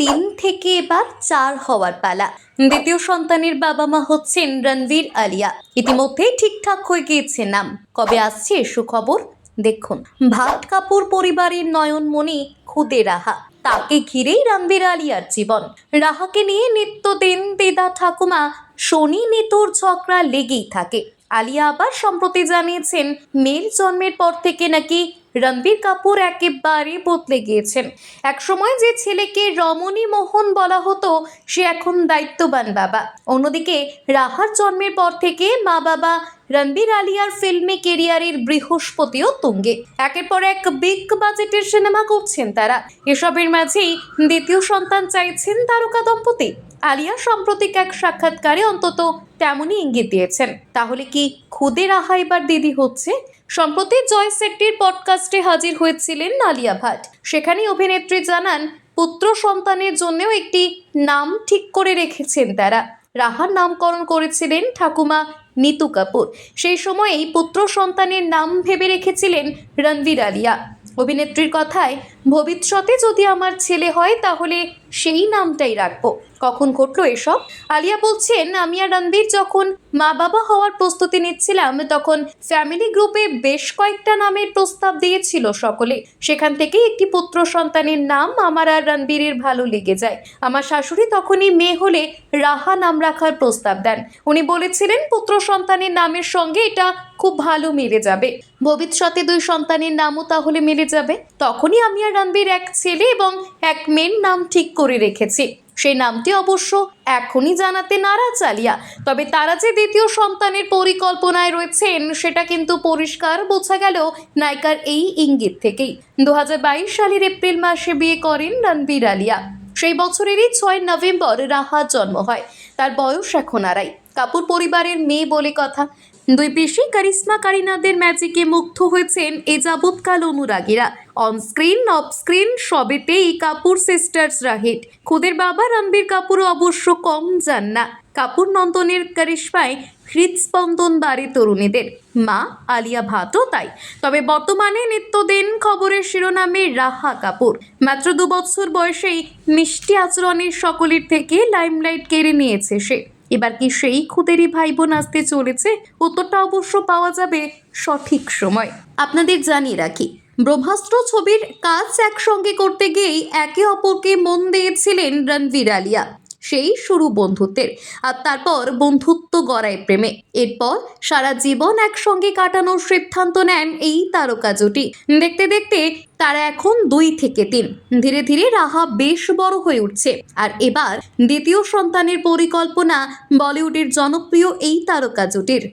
তিন থেকে এবার চার হওয়ার পালা। দ্বিতীয় সন্তানের বাবা মা হচ্ছেন রণবীর আলিয়া। ইতিমধ্যেই ঠিকঠাক হয়ে গিয়েছে নাম। কবে আসছে সুখবর? দেখুন। ভাট কাপুর পরিবারের নয়নমণি খুদে রাহা। তাকে ঘিরেই রণবীর আলিয়ার জীবন। রাহাকে নিয়ে নিত্যদিন দিদা ঠাকুমা। শনি, নিতুর ঝগড়া লেগেই থাকে। আলিয়া আবার সম্প্রতি জানিয়েছেন, মেয়ের জন্মের পর থেকে নাকি রণবীর কাপুর একেবারে বদলে গিয়েছেন। একসময় যে ছেলেকে রমণী মোহন বলা হতো, সে এখন দায়িত্ববান বাবা। অন্যদিকে, রাহার জন্মের পর থেকে মা বাবা রণবীর আলিয়ার ফিল্মি কেরিয়ারের বৃহস্পতিও তুঙ্গে। একের পর এক বিগ বাজেটের সিনেমা করছেন তারা। এসবের মাঝেই দ্বিতীয় সন্তান চাইছেন তারকা দম্পতি। আলিয়া সাম্প্রতিক এক সাক্ষাৎকারে অন্তত তেমনই ইঙ্গিত দিয়েছেন। তাহলে কি খুদে রাহা এবার দিদি হচ্ছে? সম্প্রতি জয় সেটটির পডকাস্টে হাজির হয়েছিলেন আলিয়া ভাট। সেখানে অভিনেত্রী জানান, পুত্র সন্তানের জন্যও একটি নাম ঠিক করে রেখেছেন তারা। রাহার নামকরণ করেছিলেন ঠাকুমা নিতু কাপুর। সেই সময়েই পুত্র সন্তানের নাম ভেবে রেখেছিলেন রণবীর আলিয়া। অভিনেত্রীর কথায়, ভবিষ্যতে যদি আমার ছেলে হয় তাহলে সেই নামটাই রাখব। কখন ঘটলো এসব? আলিয়া বলছেন, আমি আর রণবীর যখন মা বাবা হওয়ার প্রস্তুতি নিচ্ছিলাম, তখন ফ্যামিলি গ্রুপে বেশ কয়েকটা নামের প্রস্তাব দিয়েছিল সকলে। সেখান থেকেই একটি পুত্র সন্তানের নাম আমার আর রণবীরের ভালো লেগে যায়। আমার শাশুড়ি তখনই মেয়ে হলে রাহা নাম রাখার প্রস্তাব দেন। উনি বলেছিলেন, পুত্র সন্তানের নামের সঙ্গে এটা খুব ভালো মিলে যাবে। ভবিষ্যতে দুই সন্তানের নামও তাহলে মিলে যাবে। তখনই আমি আর রণবীর এক ছেলে এবং এক মেয়ের নাম ঠিক করে রেখেছি। সেই নামটি অবশ্য এখনই জানাতে নারাজ আলিয়া। তবে তারা যে দ্বিতীয় সন্তানের পরিকল্পনায় রয়েছেন, সেটা কিন্তু পরিষ্কার বোঝা গেল নায়িকার এই ইঙ্গিত থেকেই। দু হাজার বাইশ সালের এপ্রিল মাসে বিয়ে করেন রণবীর আলিয়া। সেই বছরেরই ছয় নভেম্বর রাহার জন্ম হয়। তার বয়স এখন আড়াই। কাপুর পরিবারের মেয়ে বলে কথা। দুই বেশি কারিশ্মা কারিনাদের ম্যাজিকে মুগ্ধ হয়েছেন এ যাবৎকাল অনুরাগীরা। অন স্ক্রিন অফ স্ক্রিন সবেতেই কাপুর সিস্টার্সরা হিট খুদের বাবা রণবীর কাপুরও অবশ্য কম যান না। কাপুর নন্দনের কারিশ্মায় হৃদস্পন্দন বাড়ে তরুণীদের। মা, আলিয়া ভাটও তাই। তবে বর্তমানে নিত্যদিন খবরের শিরোনামে রাহা কাপুর। মাত্র দু বছর বয়সেই মিষ্টি আচরণের সকলের থেকে লাইমলাইট কেড়ে নিয়েছে সে। এবার কি সেই খুদেরই ভাই বোন আসতে চলেছে? উত্তরটা অবশ্য পাওয়া যাবে সঠিক সময়। আপনাদের জানিয়ে রাখি, ব্রহ্মাস্ত্র ছবির কাজ একসঙ্গে করতে গিয়েই একে অপরকে মন দিয়েছিলেন রণবীর আলিয়া। সেই শুরু বন্ধুত্বের। আর তারপর বন্ধুত্ব গড়ায় প্রেমে। এরপর সারা জীবন একসঙ্গে কাটানোর সিদ্ধান্ত নেন এই তারকা জুটি। দেখতে দেখতে তারা এখন দুই থেকে তিন। ধীরে ধীরে রাহা বেশ বড় হয়ে উঠছে। আর এবার দ্বিতীয় সন্তানের পরিকল্পনা বলিউডের জনপ্রিয় এই তারকা জুটির।